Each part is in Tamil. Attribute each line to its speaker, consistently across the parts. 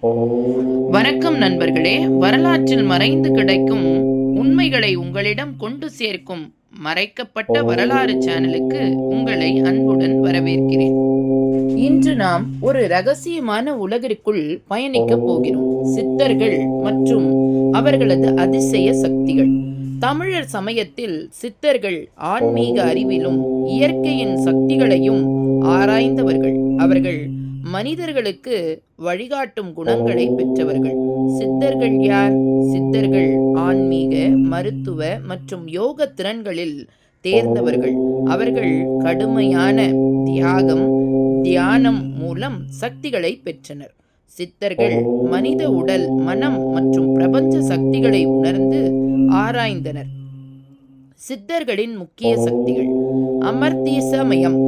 Speaker 1: வணக்கம் நண்பர்களே வரலாற்றில் மறைந்து கிடைக்கும் உண்மைகளை உங்களிடம் கொண்டு சேர்க்கும் மறைக்கப்பட்ட வரலாறு சேனலுக்கு உங்களை அன்புடன் வரவேற்கிறேன். இன்று நாம் ஒரு ரகசியமான உலகிற்குள் பயணிக்கப் போகிறோம். சித்தர்கள் மற்றும் அவர்களது அதிசய சக்திகள். தமிழர் சமயத்தில் சித்தர்கள் ஆன்மீக அறிவிலும் இயற்கையின் சக்திகளையும் ஆராய்ந்தவர்கள். அவர்கள் மனிதர்களுக்கு வழிகாட்டும் குணங்களை பெற்றவர்கள். சித்தர்கள் யார்? சித்தர்கள் ஆன்மீக மருத்துவ மற்றும் யோக திறன்களில் தேர்ந்தவர்கள். அவர்கள் கடுமையான தியாகம் தியானம் மூலம் சக்திகளை பெற்றனர். சித்தர்கள் மனித உடல் மனம் மற்றும் பிரபஞ்ச சக்திகளை உணர்ந்து ஆராய்ந்தனர். சித்தர்களின் முக்கிய சக்திகள் அமர்த்தியசமயம்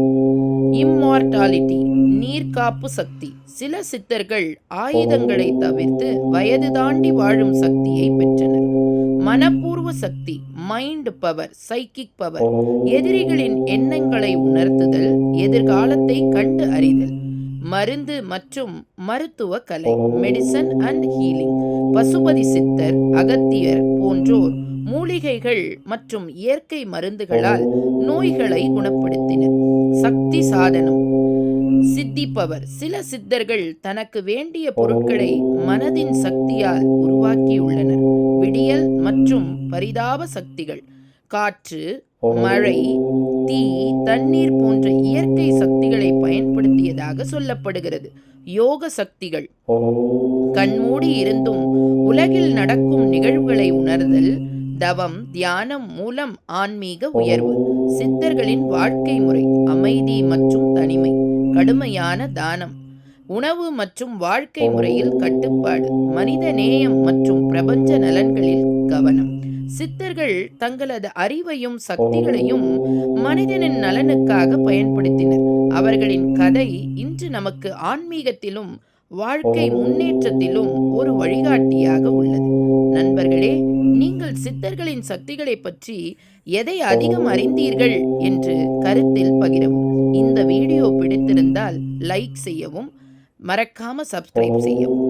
Speaker 1: இம்மார்டாலிட்டி நீர்காப்பு சக்தி. சில சித்தர்கள் ஆயுதங்களை தவிர்த்து வயது தாண்டி வாழும் சக்தியை பெற்றனர். மனப்பூர்வ சக்தி மைண்ட் பவர் சைக்கிக் பவர் எதிரிகளின் எண்ணங்களை உணர்த்துதல் எதிர்காலத்தை கண்டு அறிதல் மருந்து மற்றும் மருத்துவ கலை medicine and healing Pasupathi Siddhar Agathiyar போன்றோர் மூலிகைகள் மற்றும் இயற்கை மருந்துகளால் நோய்களை குணப்படுத்தினர். சக்தி சாதனம் சித்திப்பவர். சில சித்தர்கள் தனக்கு வேண்டிய பொருட்களை மனதின் சக்தியால் உருவாக்கியுள்ளனர். விடியல் மற்றும் பரிதாப சக்திகள். காற்று மழை தீ தண்ணீர் போன்ற இயற்கை சக்திகளை பயன்படுத்தியதாக சொல்லப்படுகிறது. யோக சக்திகள். கண்மூடி இருந்தும் உலகில் நடக்கும் நிகழ்வுகளை உணர்தல் தவம் தியானம் மூலம் ஆன்மீக உயர்வு. சித்தர்களின் வாழ்க்கை முறை அமைதி மற்றும் தனிமை கடுமையான தானம். உணவு மற்றும் வாழ்க்கை முறையில் கட்டுப்பாடு மனித நேயம் மற்றும் பிரபஞ்ச நலன்களில் கவனம். சித்தர்கள் தங்களது அறிவையும் சக்திகளையும் மனிதனின் நலனுக்காக பயன்படுத்தினர். அவர்களின் கதை இன்று நமக்கு ஆன்மீகத்திலும் வாழ்க்கை முன்னேற்றத்திலும் ஒரு வழிகாட்டியாக உள்ளது. நண்பர்களே நீங்கள் சித்தர்களின் சக்திகளை பற்றி எதை அதிகம் அறிந்தீர்கள் என்று கருத்தில் பகிரவும். இந்த வீடியோ பிடித்திருந்தால் லைக் செய்யவும் மறக்காம சப்ஸ்கிரைப் செய்யவும்.